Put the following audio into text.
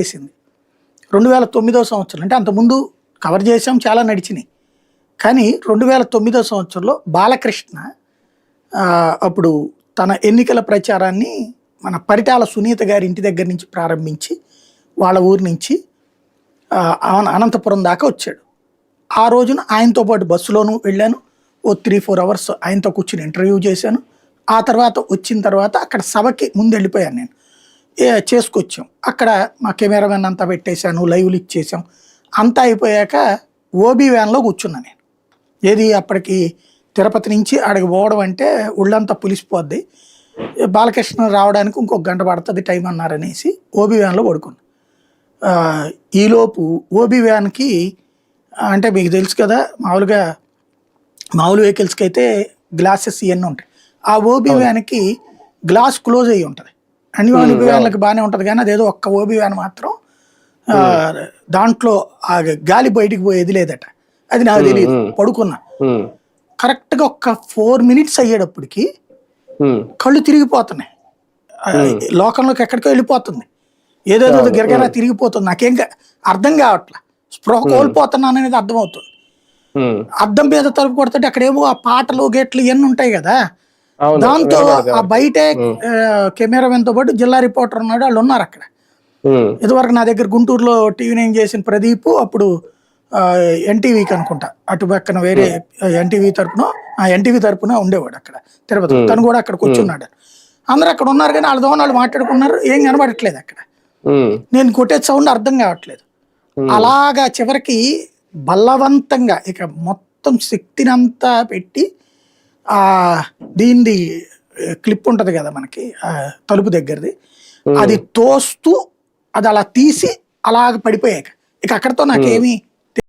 చేసింది. రెండు వేల తొమ్మిదో సంవత్సరం అంటే అంతకుముందు కవర్ చేసాం చాలా నడిచినాయి. కానీ రెండు వేల తొమ్మిదో సంవత్సరంలో బాలకృష్ణ అప్పుడు తన ఎన్నికల ప్రచారాన్ని మన పరిటాల సునీత గారి ఇంటి దగ్గర నుంచి ప్రారంభించి వాళ్ళ ఊరి నుంచి అనంతపురం దాకా వచ్చాడు. ఆ రోజున ఆయనతో పాటు బస్సులోనూ వెళ్ళాను. ఓ త్రీ ఫోర్ అవర్స్ ఆయనతో కూర్చుని ఇంటర్వ్యూ చేశాను. ఆ తర్వాత వచ్చిన తర్వాత అక్కడ సభకి ముందు వెళ్ళిపోయాను నేను. చేసుకొచ్చాం. అక్కడ మా కెమెరామెన్ అంతా పెట్టేశాను లైవ్లు ఇచ్చేసాం అంతా అయిపోయాక ఓబీ వ్యాన్లో కూర్చున్నా నేను. ఏది అప్పటికి తిరుపతి నుంచి ఆడికి పోవడం అంటే ఒళ్ళంతా పులిసిపోద్ది. బాలకృష్ణ రావడానికి ఇంకొక గంట పడుతుంది టైం అన్నారనేసి ఓబీ వ్యాన్లో పడుకున్నాను ఆ, ఈలోపు ఓబీ వ్యాన్కి అంటే మీకు తెలుసు కదా మామూలుగా మామూలు వెహికల్స్కి అయితే గ్లాసెస్ ఇవన్నీ ఉంటాయి. ఆ ఓబీ వ్యాన్కి గ్లాస్ క్లోజ్ అయ్యి ఉంటుంది. అన్ని ఓబీ వ్యాన్లకి బాగానే ఉంటుంది కానీ అదేదో ఒక్క ఓబీ వ్యాన్ మాత్రం దాంట్లో ఆ గాలి బయటికి పోయేది లేదట. అది నాకు తెలియదు పడుకున్నా. ఉమ్, కరెక్ట్గా ఒక్క ఫోర్ మినిట్స్ అయ్యేటప్పటికి కళ్ళు తిరిగిపోతున్నాయి. లోకంలోకి ఎక్కడికో వెళ్ళిపోతుంది. ఏదేదో గిరగిరా తిరిగిపోతుంది. నాకేం అర్థం కావట్లా. స్పృహ కోల్పోతున్నాను అనేది అర్థమవుతుంది. అద్దం మీద తలుపు కొడుతుంటే అక్కడేమో ఆ పాటలు గేట్లు ఇవన్నీ ఉంటాయి కదా. దాంతో ఆ బయటే కెమెరామెన్తో పాటు జిల్లా రిపోర్టర్ ఉన్నాడు వాళ్ళు ఉన్నారు అక్కడ. ఇదివరకు నా దగ్గర గుంటూరులో టీవీ నైన్ చేసిన ప్రదీప్ అప్పుడు ఎన్టీవీకి అనుకుంటా. అటు పక్కన వేరే ఎన్టీవీ తరపున ఆ ఎన్టీవీ తరపున ఉండేవాడు అక్కడ తిరుపతి తను కూడా అక్కడ కూర్చున్నాడు. అందరూ అక్కడ ఉన్నారు కానీ వాళ్ళ వాళ్ళు మాట్లాడుకున్నారు ఏం కనబడట్లేదు అక్కడ. నేను కొట్టే సౌండ్ అర్థం కావట్లేదు. అలాగా చివరికి బలవంతంగా ఇక మొత్తం శక్తిని అంతా పెట్టి దీనిది క్లిప్ ఉంటది కదా మనకి తలుపు దగ్గరది. అది తోస్తూ అది అలా తీసి అలాగ పడిపోయాక. ఇక అక్కడతో నాకేమీ